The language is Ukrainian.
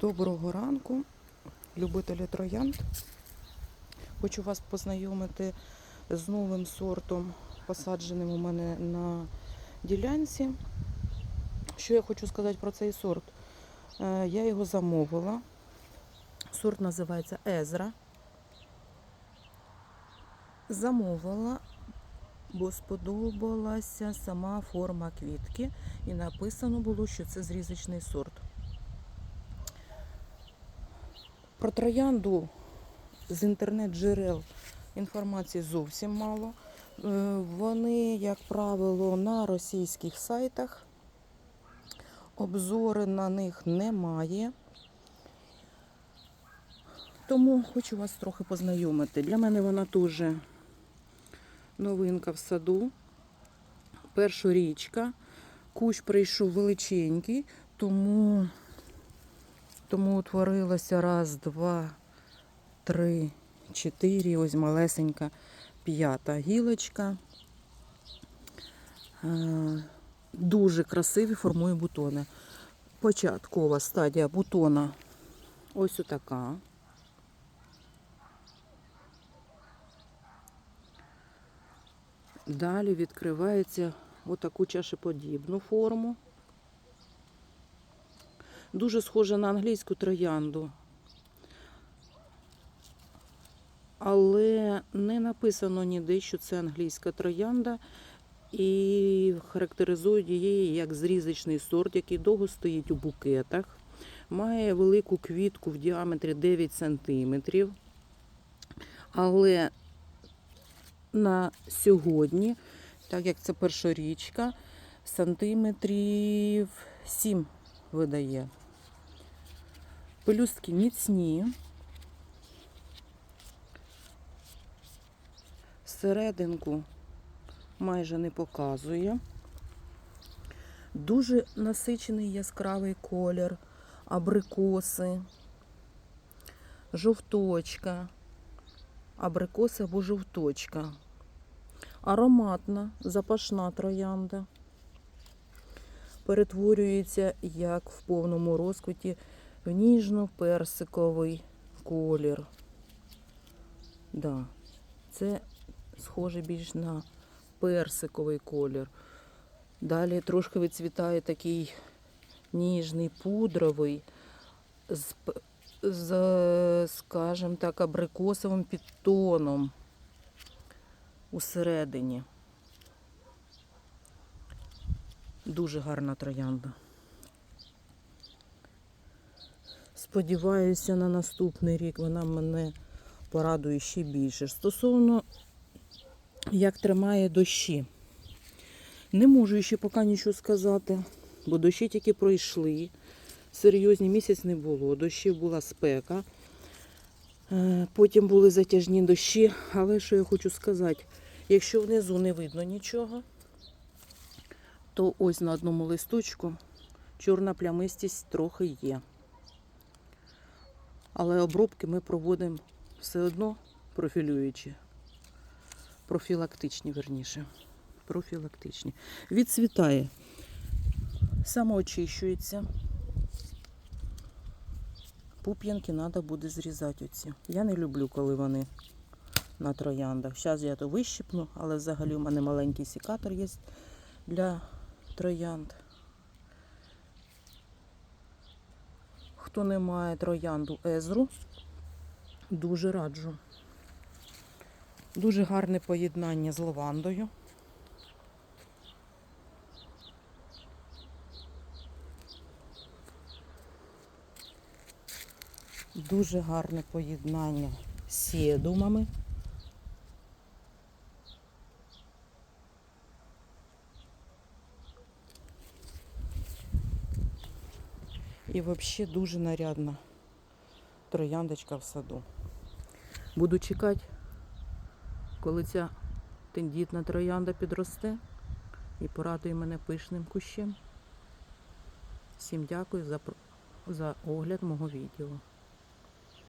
Доброго ранку, любителі троянд. Хочу вас познайомити з новим сортом, посадженим у мене на ділянці. Що я хочу сказати про цей сорт? Е, Я його замовила. Сорт називається Езра. Замовила, бо сподобалася сама форма квітки, і написано було, що це зрізочний сорт. Про троянду з інтернет-джерел інформації зовсім мало. Е, Вони, як правило, на російських сайтах. Обзори на них немає. Тому хочу вас трохи познайомити. Для мене вона теж новинка в саду. Першорічка. Кущ прийшов величенький, тому тому утворилося раз, два, три, чотири. Ось малесенька п'ята гілочка. Е, Дуже красиві формує бутони. Початкова стадія бутона ось така. Далі відкривається отаку чашеподібну форму. Дуже схожа на англійську троянду. Але не написано ніде, що це англійська троянда. І характеризують її як зрізочний сорт, який довго стоїть у букетах. Має велику квітку в діаметрі 9 см. Але на сьогодні, так як це першорічка, сантиметрів 7 видає. Пелюстки міцні. Серединку майже не показує. Дуже насичений яскравий колір, абрикоси, жовточка, абрикоси або жовточка. Ароматна, запашна троянда. Перетворюється, як в повному розквіті, в ніжно-персиковий колір. Да, це схоже більш на персиковий колір. Далі трошки вицвітає такий ніжний пудровий з, з скажімо так, абрикосовим підтоном усередині. Дуже гарна троянда. Сподіваюся, на наступний рік вона мене порадує ще більше. Стосовно як тримає дощі. Не можу ще поки нічого сказати, бо дощі тільки пройшли. Серйозні місяць не було. Дощів була спека. Е, Потім були затяжні дощі. Але що я хочу сказати, якщо внизу не видно нічого, то ось на одному листочку чорна плямистість трохи є. Але обробки ми проводимо все одно профілюючи профілактичні, верніше. Профілактичні. Відцвітає, самоочищується. Пуп'янки треба буде зрізати оці. Я не люблю, коли вони на трояндах. Зараз я то вищипну, але взагалі у мене маленький секатор є для троянд. Хто не має троянду езру, дуже раджу. Дуже гарне поєднання з лавандою. Дуже гарне поєднання з сієдумами. І взагалі дуже нарядна трояндочка в саду. Буду чекати коли ця тендітна троянда підросте і порадує мене пишним кущем. Всім дякую за, за огляд мого відео.